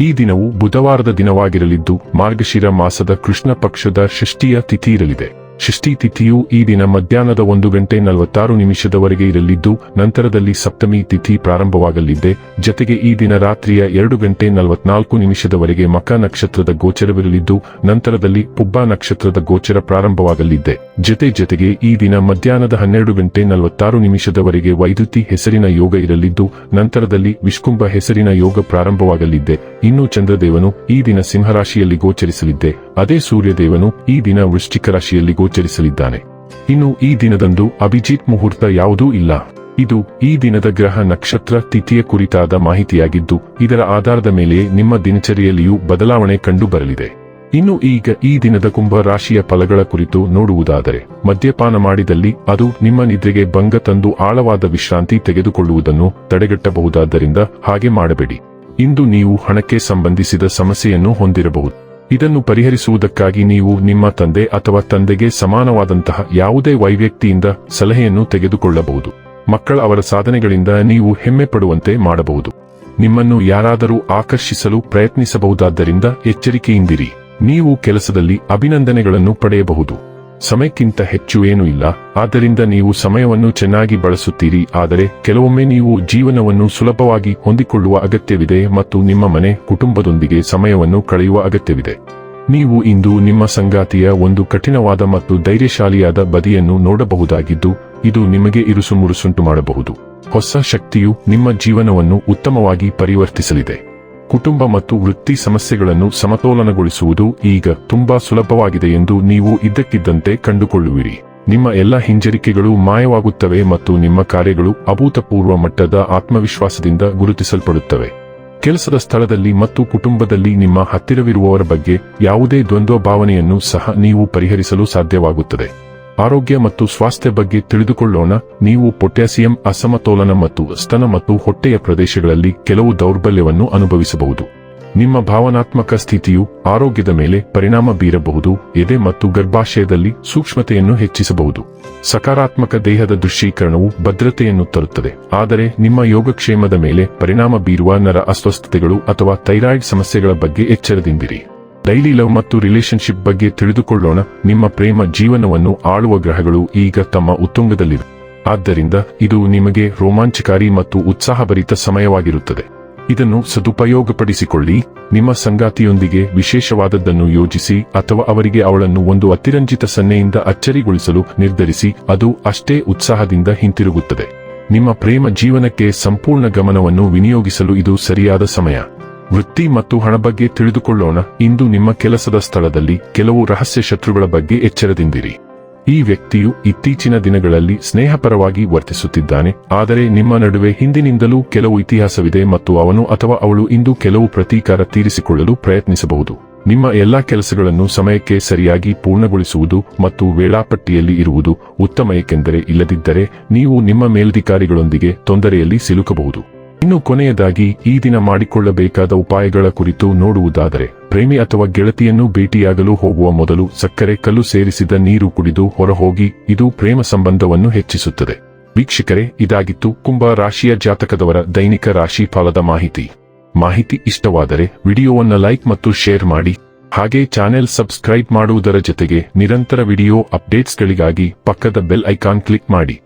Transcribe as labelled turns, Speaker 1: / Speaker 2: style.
Speaker 1: ಈ ದಿನವು ಬುಧವಾರದ ದಿನವಾಗಿರಲಿದ್ದು ಮಾರ್ಗಶಿರ ಮಾಸದ ಕೃಷ್ಣ ಪಕ್ಷದ ಷಷ್ಠಿಯ ತಿಥಿ ಇರಲಿದೆ ಷಷ್ಠಿ ತಿಥಿಯು ಈ ದಿನ ಮಧ್ಯಾಹ್ನದ ಒಂದು ಗಂಟೆ ನಲವತ್ತಾರು ನಿಮಿಷದವರೆಗೆ ಇರಲಿದ್ದು, ನಂತರದಲ್ಲಿ ಸಪ್ತಮಿ ತಿಥಿ ಪ್ರಾರಂಭವಾಗಲಿದೆ. ಜತೆಗೆ ಈ ದಿನ ರಾತ್ರಿಯ ಎರಡು ಗಂಟೆ ನಲವತ್ನಾಲ್ಕು ನಿಮಿಷದವರೆಗೆ ಮಕ ನಕ್ಷತ್ರದ ಗೋಚರವಿರಲಿದ್ದು, ನಂತರದಲ್ಲಿ ಪುಬ್ಬ ನಕ್ಷತ್ರದ ಗೋಚರ ಪ್ರಾರಂಭವಾಗಲಿದೆ. ಜತೆ ಜತೆಗೆ ಈ ದಿನ ಮಧ್ಯಾಹ್ನದ ಹನ್ನೆರಡು ಗಂಟೆ ನಲವತ್ತಾರು ನಿಮಿಷದವರೆಗೆ ವೈದ್ಯುತಿ ಹೆಸರಿನ ಯೋಗ ಇರಲಿದ್ದು, ನಂತರದಲ್ಲಿ ವಿಷ್ಕುಂಭ ಹೆಸರಿನ ಯೋಗ ಪ್ರಾರಂಭವಾಗಲಿದೆ. ಇನ್ನು ಚಂದ್ರದೇವನು ಈ ದಿನ ಸಿಂಹರಾಶಿಯಲ್ಲಿ ಗೋಚರಿಸಲಿದ್ದೆ. ಅದೇ ಸೂರ್ಯದೇವನು ಈ ದಿನ ವೃಶ್ಚಿಕ ರಾಶಿಯಲ್ಲಿ ಗೋಚರಿಸಲಿದ್ದಾನೆ. ಇನ್ನು ಈ ದಿನದಂದು ಅಭಿಜಿತ್ ಮುಹೂರ್ತ ಯಾವುದೂ ಇಲ್ಲ. ಇದು ಈ ದಿನದ ಗ್ರಹ ನಕ್ಷತ್ರ ತಿಥಿಯ ಕುರಿತಾದ ಮಾಹಿತಿಯಾಗಿದ್ದು, ಇದರ ಆಧಾರದ ಮೇಲೆ ನಿಮ್ಮ ದಿನಚರಿಯಲ್ಲಿಯೂ ಬದಲಾವಣೆ ಕಂಡು ಬರಲಿದೆ ಇನ್ನು ಈಗ ಈ ದಿನದ ಕುಂಭ ರಾಶಿಯ ಫಲಗಳ ಕುರಿತು ನೋಡುವುದಾದರೆ, ಮದ್ಯಪಾನ ಮಾಡಿದಲ್ಲಿ ಅದು ನಿಮ್ಮ ನಿದ್ರೆಗೆ ಭಂಗ ತಂದು ಆಳವಾದ ವಿಶ್ರಾಂತಿ ತೆಗೆದುಕೊಳ್ಳುವುದನ್ನು ತಡೆಗಟ್ಟಬಹುದಾದ್ದರಿಂದ ಹಾಗೆ ಮಾಡಬೇಡಿ. ಇಂದು ನೀವು ಹಣಕ್ಕೆ ಸಂಬಂಧಿಸಿದ ಸಮಸ್ಯೆಯನ್ನು ಹೊಂದಿರಬಹುದು. ಇದನ್ನು ಪರಿಹರಿಸುವುದಕ್ಕಾಗಿ ನೀವು ನಿಮ್ಮ ತಂದೆ ಅಥವಾ ತಂದೆಗೆ ಸಮಾನವಾದಂತಹ ಯಾವುದೇ ವೈವ್ಯಕ್ತಿಯಿಂದ ಸಲಹೆಯನ್ನು ತೆಗೆದುಕೊಳ್ಳಬಹುದು. ಮಕ್ಕಳ ಅವರ ಸಾಧನೆಗಳಿಂದ ನೀವು ಹೆಮ್ಮೆ ಪಡುವಂತೆ ಮಾಡಬಹುದು. ನಿಮ್ಮನ್ನು ಯಾರಾದರೂ ಆಕರ್ಷಿಸಲು ಪ್ರಯತ್ನಿಸಬಹುದಾದ್ದರಿಂದ ಎಚ್ಚರಿಕೆಯಿಂದಿರಿ. ನೀವು ಕೆಲಸದಲ್ಲಿ ಅಭಿನಂದನೆಗಳನ್ನು ಪಡೆಯಬಹುದು. ಸಮಯಕ್ಕಿಂತ ಹೆಚ್ಚು ಏನೂ ಇಲ್ಲ. ಆದ್ದರಿಂದ ನೀವು ಸಮಯವನ್ನು ಚೆನ್ನಾಗಿ ಬಳಸುತ್ತೀರಿ. ಆದರೆ ಕೆಲವೊಮ್ಮೆ ನೀವು ಜೀವನವನ್ನು ಸುಲಭವಾಗಿ ಹೊಂದಿಕೊಳ್ಳುವ ಅಗತ್ಯವಿದೆ ಮತ್ತು ನಿಮ್ಮ ಮನೆ, ಕುಟುಂಬದೊಂದಿಗೆ ಸಮಯವನ್ನು ಕಳೆಯುವ ಅಗತ್ಯವಿದೆ. ನೀವು ಇಂದು ನಿಮ್ಮ ಸಂಗಾತಿಯ ಒಂದು ಕಠಿಣವಾದ ಮತ್ತು ಧೈರ್ಯಶಾಲಿಯಾದ ಬದಿಯನ್ನು ನೋಡಬಹುದಾಗಿದ್ದು, ಇದು ನಿಮಗೆ ಇರುಸುಮುರುಸುಂಟು ಮಾಡಬಹುದು. ಹೊಸ ಶಕ್ತಿಯು ನಿಮ್ಮ ಜೀವನವನ್ನು ಉತ್ತಮವಾಗಿ ಪರಿವರ್ತಿಸಲಿದೆ. ಕುಟುಂಬ ಮತ್ತು ವೃತ್ತಿ ಸಮಸ್ಯೆಗಳನ್ನು ಸಮತೋಲನಗೊಳಿಸುವುದು ಈಗ ತುಂಬಾ ಸುಲಭವಾಗಿದೆ ಎಂದು ನೀವು ಇದ್ದಕ್ಕಿದ್ದಂತೆ ಕಂಡುಕೊಳ್ಳುವಿರಿ. ನಿಮ್ಮ ಎಲ್ಲ ಹಿಂಜರಿಕೆಗಳು ಮಾಯವಾಗುತ್ತವೆ ಮತ್ತು ನಿಮ್ಮ ಕಾರ್ಯಗಳು ಅಭೂತಪೂರ್ವ ಮಟ್ಟದ ಆತ್ಮವಿಶ್ವಾಸದಿಂದ ಗುರುತಿಸಲ್ಪಡುತ್ತವೆ. ಕೆಲಸದ ಸ್ಥಳದಲ್ಲಿ ಮತ್ತು ಕುಟುಂಬದಲ್ಲಿ ನಿಮ್ಮ ಹತ್ತಿರವಿರುವವರ ಬಗ್ಗೆ ಯಾವುದೇ ದ್ವಂದ್ವ ಭಾವನೆಯನ್ನು ಸಹ ನೀವು ಪರಿಹರಿಸಲು ಸಾಧ್ಯವಾಗುತ್ತದೆ. ಆರೋಗ್ಯ ಮತ್ತು ಸ್ವಾಸ್ಥ್ಯ ಬಗ್ಗೆ ತಿಳಿದುಕೊಳ್ಳೋಣ. ನೀವು ಪೊಟ್ಯಾಸಿಯಂ, ಅಸಮತೋಲನ ಮತ್ತು ಸ್ತನ ಮತ್ತು ಹೊಟ್ಟೆಯ ಪ್ರದೇಶಗಳಲ್ಲಿ ಕೆಲವು ದೌರ್ಬಲ್ಯವನ್ನು ಅನುಭವಿಸಬಹುದು. ನಿಮ್ಮ ಭಾವನಾತ್ಮಕ ಸ್ಥಿತಿಯು ಆರೋಗ್ಯದ ಮೇಲೆ ಪರಿಣಾಮ ಬೀರಬಹುದು, ಎದೆ ಮತ್ತು ಗರ್ಭಾಶಯದಲ್ಲಿ ಸೂಕ್ಷ್ಮತೆಯನ್ನು ಹೆಚ್ಚಿಸಬಹುದು. ಸಕಾರಾತ್ಮಕ ದೇಹದ ದೃಶ್ಯೀಕರಣವು ಭದ್ರತೆಯನ್ನು ತರುತ್ತದೆ. ಆದರೆ ನಿಮ್ಮ ಯೋಗಕ್ಷೇಮದ ಮೇಲೆ ಪರಿಣಾಮ ಬೀರುವ ನರ ಅಸ್ವಸ್ಥತೆಗಳು ಅಥವಾ ಥೈರಾಯ್ಡ್ ಸಮಸ್ಯೆಗಳ ಬಗ್ಗೆ ಎಚ್ಚರದಿಂದಿರಿ. ಡೈಲಿ ಲವ್ ಮತ್ತು ರಿಲೇಶನ್ಶಿಪ್ ಬಗ್ಗೆ ತಿಳಿದುಕೊಳ್ಳೋಣ. ನಿಮ್ಮ ಪ್ರೇಮ ಜೀವನವನ್ನು ಆಳುವ ಗ್ರಹಗಳು ಈಗ ತಮ್ಮ ಉತ್ತುಂಗದಲ್ಲಿವೆ. ಆದ್ದರಿಂದ ಇದು ನಿಮಗೆ ರೋಮಾಂಚಕಾರಿ ಮತ್ತು ಉತ್ಸಾಹಭರಿತ ಸಮಯವಾಗಿರುತ್ತದೆ. ಇದನ್ನು ಸದುಪಯೋಗಪಡಿಸಿಕೊಳ್ಳಿ. ನಿಮ್ಮ ಸಂಗಾತಿಯೊಂದಿಗೆ ವಿಶೇಷವಾದದ್ದನ್ನು ಯೋಜಿಸಿ ಅಥವಾ ಅವರಿಗೆ ಅವಳನ್ನು ಒಂದು ಅತಿರಂಜಿತ ಸನ್ನೆಯಿಂದ ಅಚ್ಚರಿಗೊಳಿಸಲು ನಿರ್ಧರಿಸಿ, ಅದು ಅಷ್ಟೇ ಉತ್ಸಾಹದಿಂದ ಹಿಂತಿರುಗುತ್ತದೆ. ನಿಮ್ಮ ಪ್ರೇಮ ಜೀವನಕ್ಕೆ ಸಂಪೂರ್ಣ ಗಮನವನ್ನು ವಿನಿಯೋಗಿಸಲು ಇದು ಸರಿಯಾದ ಸಮಯ. ವೃತ್ತಿ ಮತ್ತು ಹಣ ಬಗ್ಗೆ ತಿಳಿದುಕೊಳ್ಳೋಣ. ಇಂದು ನಿಮ್ಮ ಕೆಲಸದ ಸ್ಥಳದಲ್ಲಿ ಕೆಲವು ರಹಸ್ಯ ಶತ್ರುಗಳ ಬಗ್ಗೆ ಎಚ್ಚರದಿಂದಿರಿ. ಈ ವ್ಯಕ್ತಿಯು ಇತ್ತೀಚಿನ ದಿನಗಳಲ್ಲಿ ಸ್ನೇಹಪರವಾಗಿ ವರ್ತಿಸುತ್ತಿದ್ದಾನೆ. ಆದರೆ ನಿಮ್ಮ ನಡುವೆ ಹಿಂದಿನಿಂದಲೂ ಕೆಲವು ಇತಿಹಾಸವಿದೆ ಮತ್ತು ಅವನು ಅಥವಾ ಅವಳು ಇಂದು ಕೆಲವು ಪ್ರತೀಕಾರ ತೀರಿಸಿಕೊಳ್ಳಲು ಪ್ರಯತ್ನಿಸಬಹುದು. ನಿಮ್ಮ ಎಲ್ಲಾ ಕೆಲಸಗಳನ್ನು ಸಮಯಕ್ಕೆ ಸರಿಯಾಗಿ ಪೂರ್ಣಗೊಳಿಸುವುದು ಮತ್ತು ವೇಳಾಪಟ್ಟಿಯಲ್ಲಿ ಇರುವುದು ಉತ್ತಮ, ಏಕೆಂದರೆ ಇಲ್ಲದಿದ್ದರೆ ನೀವು ನಿಮ್ಮ ಮೇಲಧಿಕಾರಿಗಳೊಂದಿಗೆ ತೊಂದರೆಯಲ್ಲಿ ಸಿಲುಕಬಹುದು. ಇನ್ನು ಕೊನೆಯದಾಗಿ ಈ ದಿನ ಮಾಡಿಕೊಳ್ಳಬೇಕಾದ ಉಪಾಯಗಳ ಕುರಿತು ನೋಡುವುದಾದರೆ, ಪ್ರೇಮಿ ಅಥವಾ ಗೆಳತಿಯನ್ನು ಭೇಟಿಯಾಗಲು ಹೋಗುವ ಮೊದಲು ಸಕ್ಕರೆ ಕಲ್ಲು ಸೇರಿಸಿದ ನೀರು ಕುಡಿದು ಹೊರಹೋಗಿ ಇದು ಪ್ರೇಮ ಸಂಬಂಧವನ್ನು ಹೆಚ್ಚಿಸುತ್ತದೆ. ವೀಕ್ಷಕರೇ, ಇದಾಗಿತ್ತು ಕುಂಭ ರಾಶಿಯ ಜಾತಕದವರ ದೈನಿಕ ರಾಶಿ ಫಲದ ಮಾಹಿತಿ. ಮಾಹಿತಿ ಇಷ್ಟವಾದರೆ ವಿಡಿಯೋವನ್ನು ಲೈಕ್ ಮತ್ತು ಶೇರ್ ಮಾಡಿ, ಹಾಗೆ ಚಾನೆಲ್ ಸಬ್ಸ್ಕ್ರೈಬ್ ಮಾಡುವುದರ ಜೊತೆಗೆ ನಿರಂತರ ವಿಡಿಯೋ ಅಪ್ಡೇಟ್ಸ್ಗಳಿಗಾಗಿ ಪಕ್ಕದ ಬೆಲ್ ಐಕಾನ್ ಕ್ಲಿಕ್ ಮಾಡಿ.